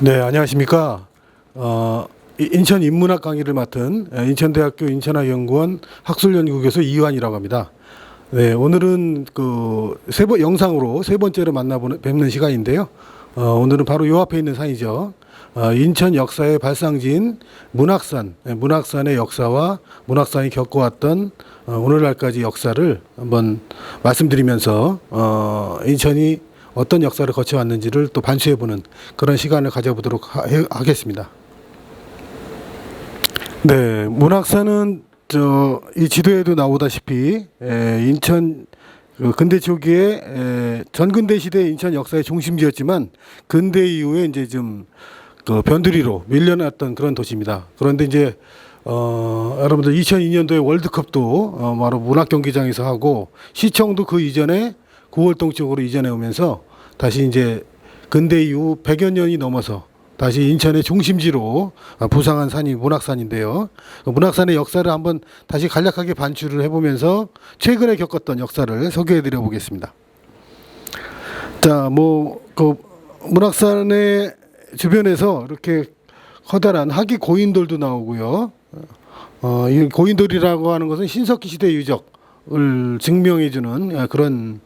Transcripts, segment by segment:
네, 안녕하십니까. 어, 이- 인천 인문학 강의를 맡은 에, 인천대학교 인천학연구원 학술연구교수 이완이라고 합니다. 네, 오늘은 그 세 번 영상으로 세 번째로 만나보는 뵙는 시간인데요. 어, 오늘은 바로 요 앞에 있는 산이죠. 어, 인천 역사의 발상지인 문학산, 예, 문학산의 역사와 문학산이 겪어왔던 어, 오늘날까지 역사를 한번 말씀드리면서 어, 인천이 어떤 역사를 거쳐왔는지를 또 반추해보는 그런 시간을 가져보도록 하, 해- 하겠습니다. 네, 문학산은 저이 지도에도 나오다시피 에, 인천 그 근대 초기에 에, 전근대 시대 인천 역사의 중심지였지만 근대 이후에 이제 좀 그 변두리로 밀려났던 그런 도시입니다. 그런데 이제 어, 여러분들 2002년도에 월드컵도 어, 바로 문학 경기장에서 하고 시청도 그 이전에 구월동 쪽으로 이전해 오면서 다시 이제 근대 이후 100여 년이 넘어서 다시 인천의 중심지로 아, 부상한 산이 문학산인데요. 그 문학산의 역사를 한번 다시 간략하게 반추를 해보면서 최근에 겪었던 역사를 소개해드려 보겠습니다. 자, 뭐 그 문학산의 주변에서 이렇게 커다란 학위 고인돌도 나오고요. 어, 이 고인돌이라고 하는 것은 신석기 시대 유적을 증명해주는 그런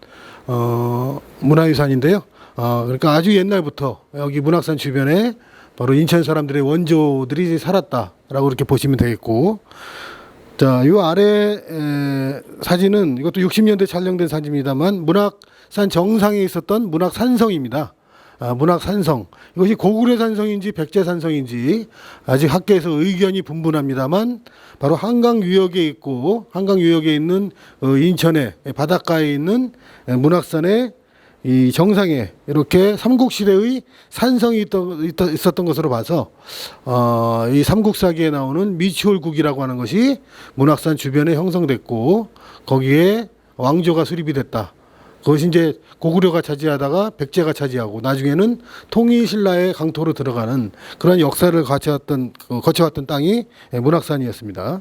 어, 문화유산인데요. 어, 그러니까 아주 옛날부터 여기 문학산 주변에 바로 인천 사람들의 원조들이 살았다라고 이렇게 보시면 되겠고, 자, 이 아래 에, 사진은 이것도 60년대 촬영된 사진입니다만 문학산 정상에 있었던 문학산성입니다. 아, 문학 산성 이것이 고구려 산성인지 백제 산성인지 아직 학계에서 의견이 분분합니다만 바로 한강 유역에 있고 한강 유역에 있는 어, 인천의 바닷가에 있는 에, 문학산의 이 정상에 이렇게 삼국시대의 산성이 있었던 것으로 봐서 어, 이 삼국사기에 나오는 미추홀국이라고 하는 것이 문학산 주변에 형성됐고 거기에 왕조가 수립이 됐다. 그것이 이제 고구려가 차지하다가 백제가 차지하고 나중에는 통일신라의 강토로 들어가는 그런 역사를 거쳐왔던 그 거쳐왔던 땅이 문학산이었습니다.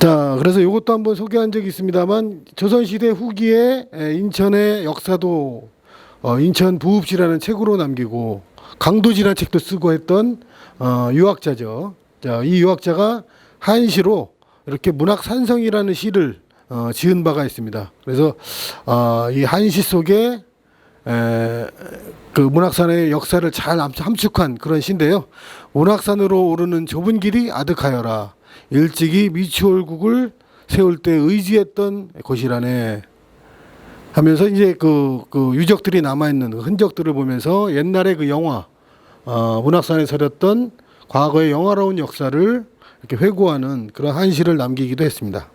자, 그래서 이것도 한번 소개한 적이 있습니다만 조선시대 후기에 에, 인천의 역사도 어, 인천 부읍지라는 책으로 남기고 강도지라는 책도 쓰고 했던 어, 유학자죠. 자, 이 유학자가 한시로 이렇게 문학산성이라는 시를 어, 지은 바가 있습니다. 그래서 어, 이 한시 속에 에, 그 문학산의 역사를 잘 함- 함축한 그런 시인데요. 문학산으로 오르는 좁은 길이 아득하여라. 일찍이 미추홀국을 세울 때 의지했던 곳이라네. 하면서 이제 그, 그 유적들이 남아있는 그 흔적들을 보면서 옛날에 그 영화, 어, 문학산에 서렸던 과거의 영화로운 역사를 이렇게 회고하는 그런 한시를 남기기도 했습니다.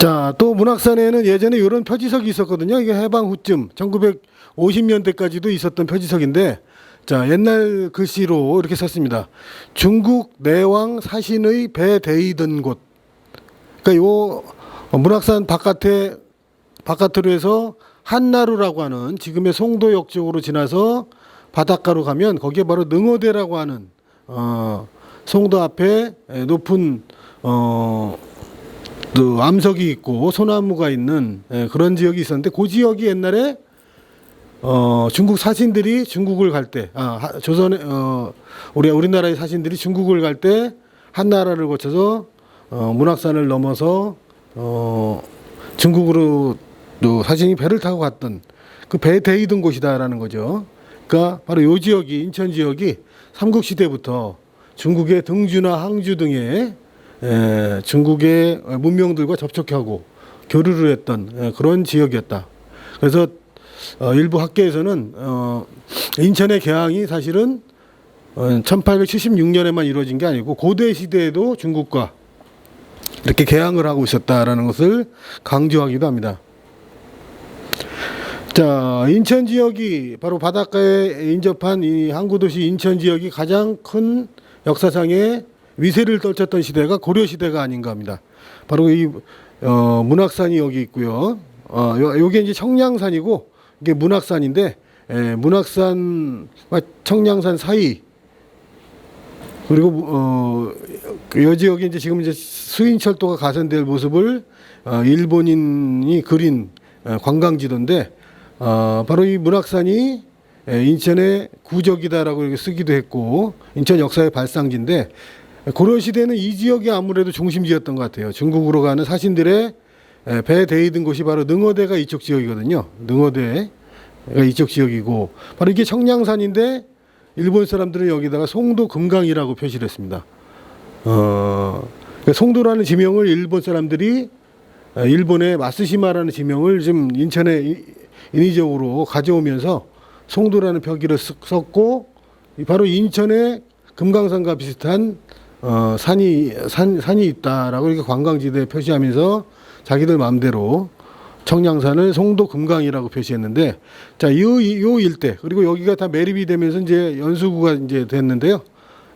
자, 또 문학산에는 예전에 이런 표지석이 있었거든요. 이게 해방 후쯤 1950년대까지도 있었던 표지석인데 자, 옛날 글씨로 이렇게 썼습니다. 중국 내왕 사신의 배 데이던 곳. 그러니까 요 문학산 바깥에 바깥으로 해서 한나루라고 하는 지금의 송도역 쪽으로 지나서 바닷가로 가면 거기에 바로 능어대라고 하는 어 송도 앞에 높은 어 그 암석이 있고 소나무가 있는 예, 그런 지역이 있었는데 그 지역이 옛날에 어 중국 사신들이 중국을 갈 때 아 조선에 어 우리 우리나라의 사신들이 중국을 갈 때 한 나라를 거쳐서 어 문학산을 넘어서 어 중국으로 또 사신이 배를 타고 갔던 그 배에 대이던 곳이다라는 거죠. 그러니까 바로 요 지역이 인천 지역이 삼국 시대부터 중국의 등주나 항주 등의 에, 중국의 문명들과 접촉하고 교류를 했던 에, 그런 지역이었다. 그래서 어, 일부 학계에서는 어, 인천의 개항이 사실은 어, 1876년에만 이루어진 게 아니고 고대 시대에도 중국과 이렇게 개항을 하고 있었다라는 것을 강조하기도 합니다. 자, 인천 지역이 바로 바닷가에 인접한 이 항구 도시 인천 지역이 가장 큰 역사상의 위세를 떨쳤던 시대가 고려 시대가 아닌가 합니다. 바로 이 어, 문학산이 여기 있고요. 어, 요, 요게 이제 청량산이고 이게 문학산인데 에, 문학산과 청량산 사이 그리고 어, 그여 지역에 이제 지금 이제 수인철도가 가선될 모습을 어, 일본인이 그린 어, 관광지도인데 어, 바로 이 문학산이 에, 인천의 구적이다라고 이렇게 쓰기도 했고 인천 역사의 발상지인데 고려 시대는 이 지역이 아무래도 중심지였던 것 같아요. 중국으로 가는 사신들의 에, 배 대이던 곳이 바로 능어대가 이쪽 지역이거든요. 능어대가 이쪽 지역이고 바로 이게 청량산인데 일본 사람들은 여기다가 송도 금강이라고 표시를 했습니다. 어, 그러니까 송도라는 지명을 일본 사람들이 어, 일본의 마스시마라는 지명을 지금 인천에 이- 인위적으로 가져오면서 송도라는 표기를 쓰- 썼고 이 바로 인천에 금강산과 비슷한 어, 산이 산, 산이 있다라고 이렇게 관광지대에 표시하면서 자기들 마음대로 청량산을 송도 금강이라고 표시했는데 자, 요, 이- 요 일대 그리고 여기가 다 매립이 되면서 이제 연수구가 이제 됐는데요.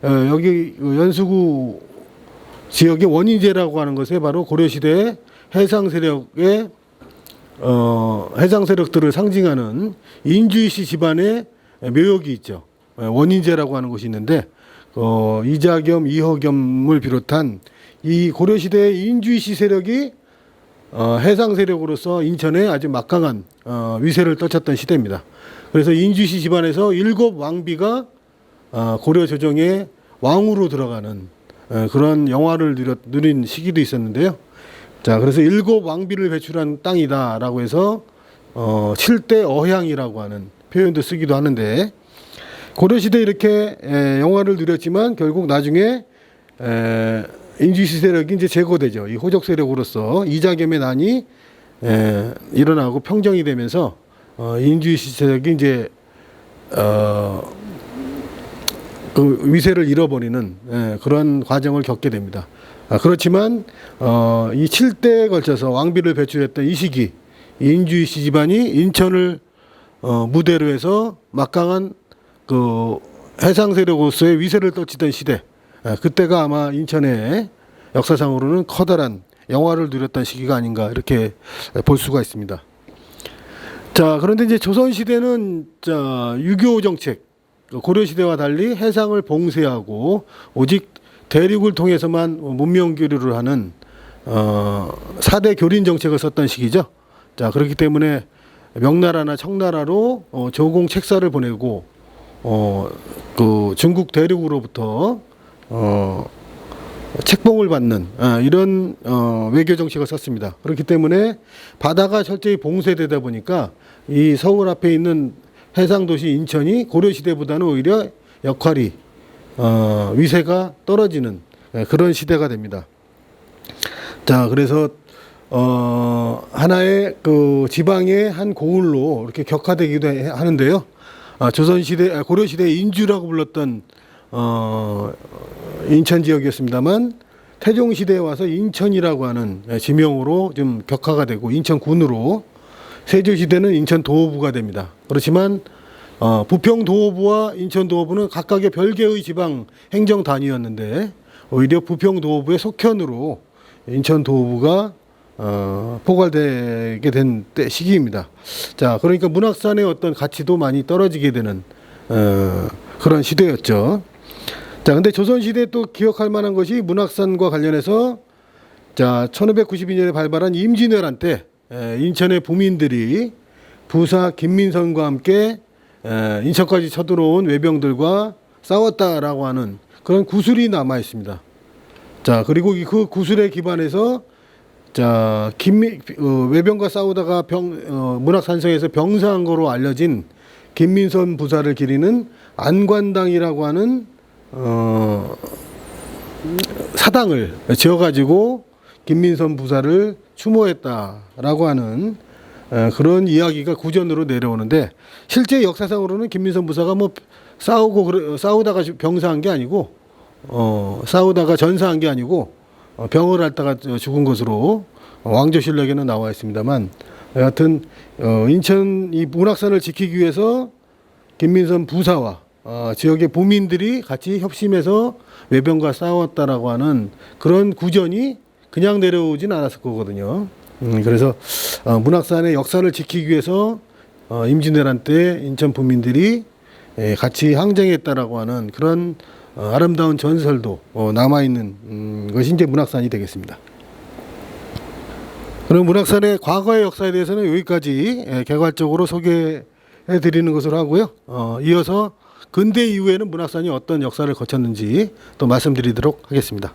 어, 여기 그 연수구 지역의 원인제라고 하는 것에 바로 고려시대 해상 세력의 어, 해상 세력들을 상징하는 인주이시 집안의 묘역이 있죠. 어, 원인제라고 하는 곳이 있는데 어, 이자겸, 이허겸을 비롯한 이 고려시대의 인주이시 세력이 어, 해상 세력으로서 인천에 아주 막강한 어, 위세를 떨쳤던 시대입니다. 그래서 인주시 집안에서 일곱 왕비가 어, 고려 조정의 왕으로 들어가는 어, 그런 영화를 누렸, 누린 시기도 있었는데요. 자, 그래서 일곱 왕비를 배출한 땅이다라고 해서 어, 칠대 어향이라고 하는 표현도 쓰기도 하는데 고려시대 이렇게 에, 영화를 누렸지만 결국 나중에 에, 인주시 세력이 이제 제거되죠. 이 호적 세력으로서 이자겸의 난이 에, 일어나고 평정이 되면서 어, 인주시 세력이 이제 어, 그 위세를 잃어버리는 예, 그런 과정을 겪게 됩니다. 아, 그렇지만 어, 이 7대에 걸쳐서 왕비를 배출했던 이 시기 인주이 씨 집안이 인천을 어, 무대로 해서 막강한 그 해상 세력으로서의 위세를 떨치던 시대 예, 그때가 아마 인천의 역사상으로는 커다란 영화를 누렸던 시기가 아닌가 이렇게 볼 수가 있습니다. 자 그런데 이제 조선 시대는 자 유교 정책 고려 시대와 달리 해상을 봉쇄하고 오직 대륙을 통해서만 문명 교류를 하는 어 4대 교린 정책을 썼던 시기죠. 자 그렇기 때문에 명나라나 청나라로 어, 조공 책사를 보내고 어 그 중국 대륙으로부터 어 책봉을 받는 아, 이런 어, 외교 정책을 썼습니다. 그렇기 때문에 바다가 철저히 봉쇄되다 보니까 이 서울 앞에 있는 해상 도시 인천이 고려 시대보다는 오히려 역할이 어, 위세가 떨어지는 예, 그런 시대가 됩니다. 자, 그래서 어, 하나의 그 지방의 한 고을로 이렇게 격화되기도 해- 하는데요. 아, 조선 시대, 아, 고려 시대 인주라고 불렀던 어, 인천 지역이었습니다만 태종 시대에 와서 인천이라고 하는 예, 지명으로 좀 격화가 되고 인천군으로 세조 시대는 인천 도호부가 됩니다. 그렇지만 어, 부평 도호부와 인천 도호부는 각각의 별개의 지방 행정 단위였는데 오히려 부평 도호부의 속현으로 인천 도호부가 어, 포괄되게 된 때 시기입니다. 자, 그러니까 문학산의 어떤 가치도 많이 떨어지게 되는 어, 그런 시대였죠. 자, 근데 조선 시대 또 기억할 만한 것이 문학산과 관련해서 자, 1592년에 발발한 임진왜란 때 에, 인천의 부민들이 부사 김민선과 함께 에, 인천까지 쳐들어온 외병들과 싸웠다라고 하는 그런 구술이 남아 있습니다. 자, 그리고 이그 구술에 기반해서 자, 김미 어, 외병과 싸우다가 병 어, 문학산성에서 병사한 거로 알려진 김민선 부사를 기리는 안관당이라고 하는 어, 사당을 지어가지고 김민선 부사를 추모했다라고 하는 어, 그런 이야기가 구전으로 내려오는데 실제 역사상으로는 김민선 부사가 뭐 싸우고 싸우다가 병사한 게 아니고 어, 싸우다가 전사한 게 아니고 어, 병을 앓다가 죽은 것으로 어, 왕조실록에는 나와 있습니다만 여하튼 어, 인천 이 문학산을 지키기 위해서 김민선 부사와 어, 지역의 부민들이 같이 협심해서 외병과 싸웠다라고 하는 그런 구전이 그냥 내려오진 않았을 거거든요. 음, 그래서 어, 문학산의 역사를 지키기 위해서 어, 임진왜란 때 인천 부민들이 예, 같이 항쟁했다라고 하는 그런 어, 아름다운 전설도 어, 남아 있는 음, 것이 이제 문학산이 되겠습니다. 그럼 문학산의 과거의 역사에 대해서는 여기까지 예, 개괄적으로 소개해 드리는 것으로 하고요. 어, 이어서 근대 이후에는 문학산이 어떤 역사를 거쳤는지 또 말씀드리도록 하겠습니다.